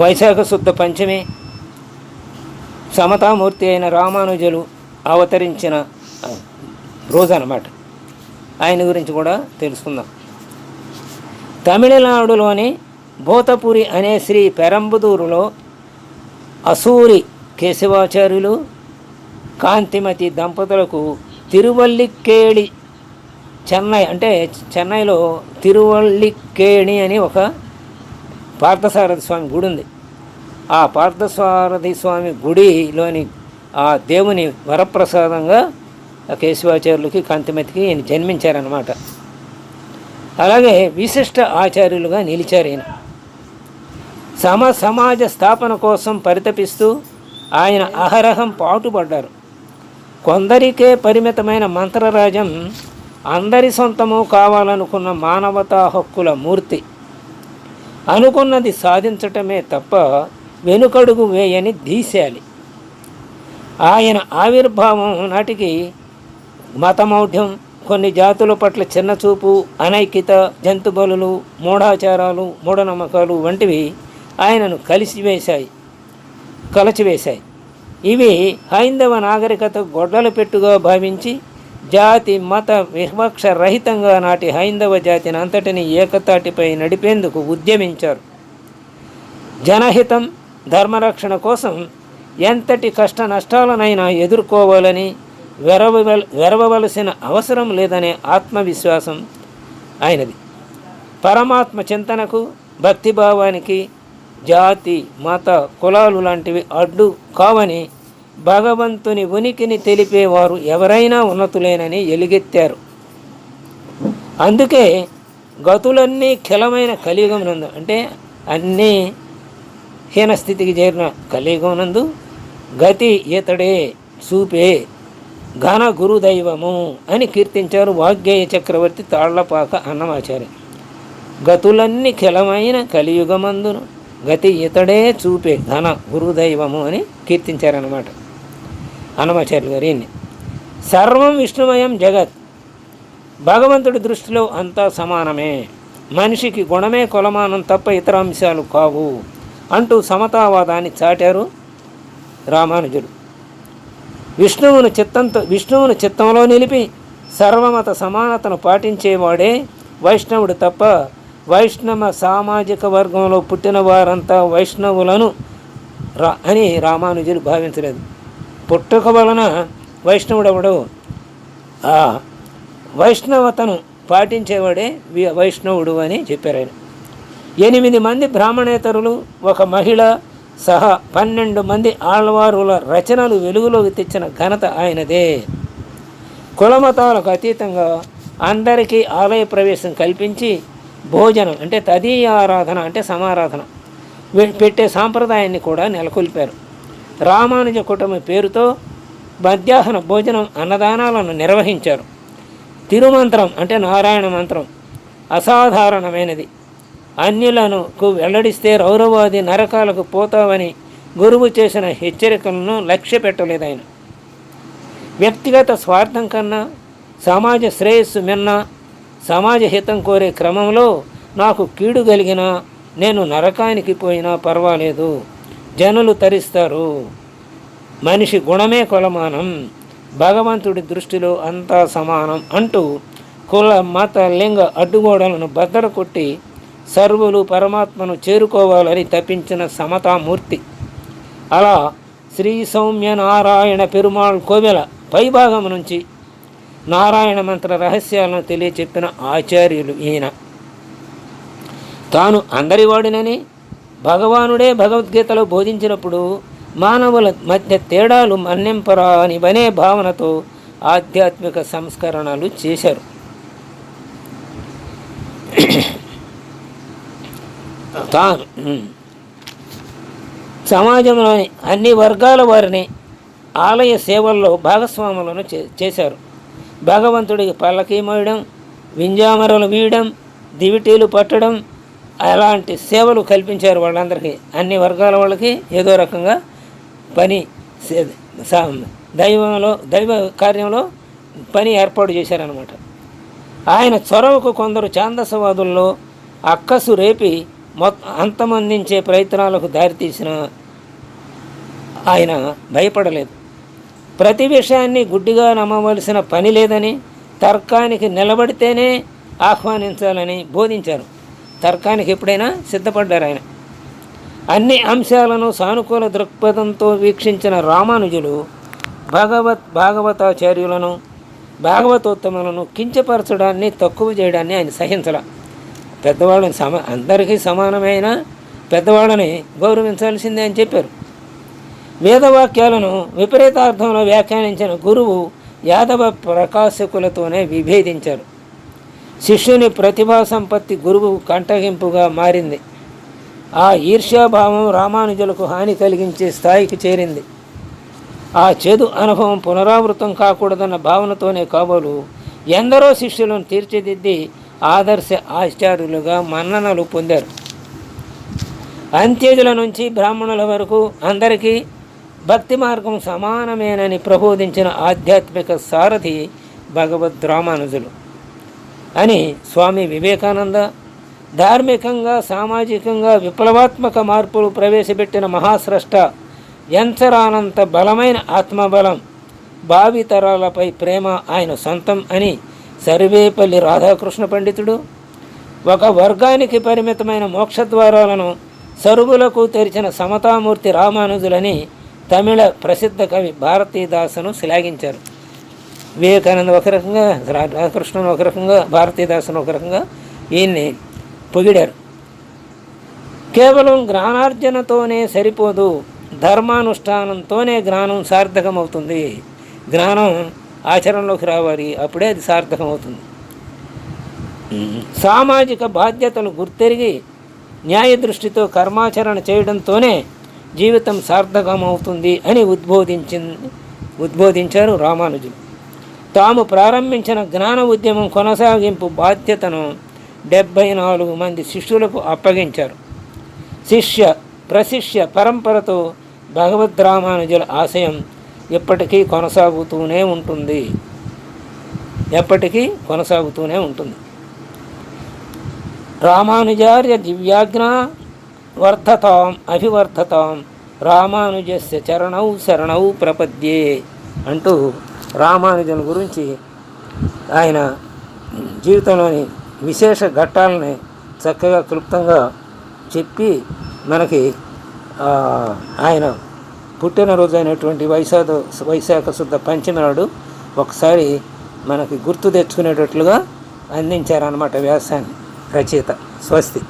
వైశాఖ శుద్ధ పంచమి. సమతామూర్తి అయిన రామానుజులు అవతరించిన రోజు అన్నమాట ఆయన గురించి కూడా తెలుసుకుందాం. తమిళనాడులోని భూతపురి అనే శ్రీ పెరంబుదూరులో అసూరి కేశవాచార్యులు కాంతిమతి దంపతులకు తిరువల్లికేళి చెన్నై అంటే చెన్నైలో తిరువల్లికేణి అని ఒక పార్థసారథి స్వామి గుడి ఉంది. ఆ పార్థసారథి స్వామి గుడిలోని ఆ దేవుని వరప్రసాదంగా కేశవాచార్యులకి కాంతిమతికి ఈయన జన్మించారనమాట అలాగే విశిష్ట ఆచార్యులుగా నిలిచారు ఈయన. సమ సమాజ స్థాపన కోసం పరితపిస్తూ ఆయన అహరహం పాటుపడ్డారు. కొందరికే పరిమితమైన మంత్రరాజం అందరి సొంతము కావాలనుకున్న మానవతా హక్కుల మూర్తి. అనుకున్నది సాధించటమే తప్ప వెనుకడుగు వేయని దీశాలి ఆయన ఆవిర్భావం నాటికి మతమౌఢ్యం కొన్ని జాతుల పట్ల చిన్నచూపు అనైక్యత జంతుబలులు మూఢాచారాలు మూఢనమ్మకాలు వంటివి ఆయనను కలిసివేశాయి కలచివేశాయి. ఇవి హైందవ నాగరికత గొడ్డల పెట్టుగా భావించి జాతి మత వివక్ష రహితంగా నాటి హైందవ జాతిని అంతటిని ఏకతాటిపై నడిపేందుకు ఉద్యమించారు. జనహితం ధర్మరక్షణ కోసం ఎంతటి కష్ట నష్టాలనైనా ఎదుర్కోవాలని వెరవ వెరవవలసిన అవసరం లేదనే ఆత్మవిశ్వాసం ఆయనది. పరమాత్మ చింతనకు భక్తిభావానికి జాతి మత కులాలు లాంటివి అడ్డు కావని భగవంతుని ఉనికిని తెలిపేవారు ఎవరైనా ఉన్నతులేనని ఎలుగెత్తారు. అందుకే గతులన్నీ ఖిలమైన కలియుగమునందు అంటే అన్నీ హీనస్థితికి చేరిన కలియుగమునందు గతి ఇతడే చూపే ఘన గురుదైవము అని కీర్తించారు వాగ్గేయ చక్రవర్తి తాళ్ళపాక అన్నమాచార్య. గతులన్నీ ఖిలమైన కలియుగమందును గతి ఇతడే చూపే ఘన గురుదైవము అని కీర్తించారన్నమాట. అన్నమాచార్యులు గారు ఈయన్ని. సర్వం విష్ణుమయం జగత్. భగవంతుడి దృష్టిలో అంతా సమానమే. మనిషికి గుణమే కొలమానం తప్ప ఇతర అంశాలు కావు అంటూ సమతావాదాన్ని చాటారు రామానుజుడు విష్ణువును చిత్తంతో విష్ణువును చిత్తంలో నిలిపి సర్వమత సమానతను పాటించేవాడే వైష్ణవుడు తప్ప వైష్ణవ సామాజిక వర్గంలో పుట్టిన వారంతా వైష్ణవులను రా అని రామానుజులు భావించలేదు. పుట్టుక వలన వైష్ణవుడెవడు? ఆ వైష్ణవతను పాటించేవాడే వి- వైష్ణవుడు అని చెప్పారు ఆయన. ఎనిమిది మంది బ్రాహ్మణేతరులు ఒక మహిళ సహా పన్నెండు మంది ఆళ్వారుల రచనలు వెలుగులోకి తెచ్చిన ఘనత ఆయనదే. కులమతాలకు అతీతంగా అందరికీ ఆలయ ప్రవేశం కల్పించి భోజనం అంటే తదీయ ఆరాధన అంటే సమారాధన పెట్టే సాంప్రదాయాన్ని కూడా నెలకొల్పారు. రామానుజ కుటుంబ పేరుతో మధ్యాహ్న భోజనం అన్నదానాలను నిర్వహించారు. తిరుమంత్రం అంటే నారాయణ మంత్రం అసాధారణమైనది. అన్యులను వెల్లడిస్తే రౌరవాది నరకాలకు పోతావని గురువు చేసిన హెచ్చరికలను లక్ష్య పెట్టలేదు ఆయన వ్యక్తిగత స్వార్థం కన్నా సమాజ శ్రేయస్సు మిన్న సమాజ హితం కోరే క్రమంలో నాకు కీడు కలిగినా నేను నరకానికి పోయినా పర్వాలేదు. జనులు తరిస్తారు. మనిషి గుణమే కొలమానం. భగవంతుడి దృష్టిలో అంతా సమానం అంటూ కుల మత లింగ అడ్డుగోడలను బద్దర కొట్టి సర్వులు పరమాత్మను చేరుకోవాలని తప్పించిన సమతామూర్తి. అలా శ్రీ సౌమ్య నారాయణ పెరుమాళ్ కోవెల పైభాగం నుంచి నారాయణ మంత్ర రహస్యాలను తెలియచెప్పిన ఆచార్యులు ఈయన. తాను అందరివాడినని భగవానుడే భగవద్గీతలో బోధించినప్పుడు మానవుల మధ్య తేడాలు మన్నింపరానివనే భావనతో ఆధ్యాత్మిక సంస్కరణలు చేశారు. తాను సమాజంలోని అన్ని వర్గాల వారిని ఆలయ సేవల్లో భాగస్వాములను చే చేశారు. భగవంతుడికి పల్లకీ మోయడం వింజామరలు వీయడం దివిటీలు పట్టడం అలాంటి సేవలు కల్పించారు వాళ్ళందరికీ. అన్ని వర్గాల వాళ్ళకి ఏదో రకంగా పని దైవంలో దైవ కార్యంలో పని ఏర్పాటు చేశారనమాట ఆయన చొరవకు కొందరు ఛాందసవాదుల్లో అక్కసు రేపి మొత్త అంతమందించే ప్రయత్నాలకు దారితీసిన ఆయన భయపడలేదు. ప్రతి విషయాన్ని గుడ్డిగా నమ్మవలసిన పని లేదని తర్కానికి నిలబడితేనే ఆహ్వానించాలని బోధించారు. తర్కానికి ఎప్పుడైనా సిద్ధపడ్డారు ఆయన. అన్ని అంశాలను సానుకూల దృక్పథంతో వీక్షించిన రామానుజులు భగవత్ భాగవతాచార్యులను భాగవతోత్తములను కించపరచడాన్ని తక్కువ చేయడాన్ని ఆయన సహించల. పెద్దవాళ్ళని సమ అందరికీ సమానమైన పెద్దవాళ్ళని గౌరవించాల్సిందే అని చెప్పారు. వేదవాక్యాలను విపరీతార్థంలో వ్యాఖ్యానించిన గురువు యాదవ ప్రకాశకులతోనే విభేదించారు. శిష్యుని ప్రతిభా సంపత్తి గురువు కంటగింపుగా మారింది. ఆ ఈర్ష్యాభావం రామానుజులకు హాని కలిగించే స్థాయికి చేరింది. ఆ చెడు అనుభవం పునరావృతం కాకూడదన్న భావనతోనే కాబోలు ఎందరో శిష్యులను తీర్చిదిద్ది ఆదర్శ ఆచార్యులుగా మన్ననలు పొందారు. అంత్యజుల నుంచి బ్రాహ్మణుల వరకు అందరికీ భక్తి మార్గం సమానమేనని ప్రబోధించిన ఆధ్యాత్మిక సారథి భగవద్ రామానుజులు అని స్వామి వివేకానంద ధార్మికంగా సామాజికంగా విప్లవాత్మక మార్పులు ప్రవేశపెట్టిన మహాస్రష్ట ఎంచరానంత బలమైన ఆత్మబలం భావితరాలపై ప్రేమ ఆయన సొంతం అని సర్వేపల్లి రాధాకృష్ణ పండితుడు ఒక వర్గానికి పరిమితమైన మోక్షద్వారాలను సరుగులకు తెరిచిన సమతామూర్తి రామానుజులని తమిళ ప్రసిద్ధ కవి భారతీదాసను శ్లాఘించారు. వివేకానంద ఒక రకంగా రాధాకృష్ణన్ ఒక రకంగా భారతీదాసన్ ఒక రకంగా ఈయన్ని పొగిడారు. కేవలం జ్ఞానార్జనతోనే సరిపోదు ధర్మానుష్ఠానంతోనే జ్ఞానం సార్థకమవుతుంది. జ్ఞానం ఆచరణలోకి రావాలి అప్పుడే అది సార్థకమవుతుంది. సామాజిక బాధ్యతలు గుర్తెరిగి న్యాయ దృష్టితో కర్మాచరణ చేయడంతోనే జీవితం సార్థకమవుతుంది అని ఉద్బోధించింది ఉద్బోధించారు రామానుజులు. తాము ప్రారంభించిన జ్ఞాన ఉద్యమం కొనసాగింపు బాధ్యతను డెబ్భై నాలుగు మంది శిష్యులకు అప్పగించారు. శిష్య ప్రశిష్య పరంపరతో భగవద్ రామానుజుల ఆశయం ఎప్పటికీ కొనసాగుతూనే ఉంటుంది. ఎప్పటికీ కొనసాగుతూనే ఉంటుంది. రామానుజార్య దివ్యాజ్ఞ వర్ధతాం అభివర్ధతాం రామానుజస్య చరణౌ శరణౌ ప్రపద్యే అంటూ రామానుజన్ గురించి ఆయన జీవితంలోని విశేష ఘట్టాలని చక్కగా క్లుప్తంగా చెప్పి మనకి ఆయన పుట్టినరోజు అయినటువంటి వైశాఖ వైశాఖ శుద్ధ పంచమి నాడు ఒకసారి మనకి గుర్తు తెచ్చుకునేటట్లుగా అందించారన్నమాట వ్యాసాన్ని రచయిత స్వస్తి.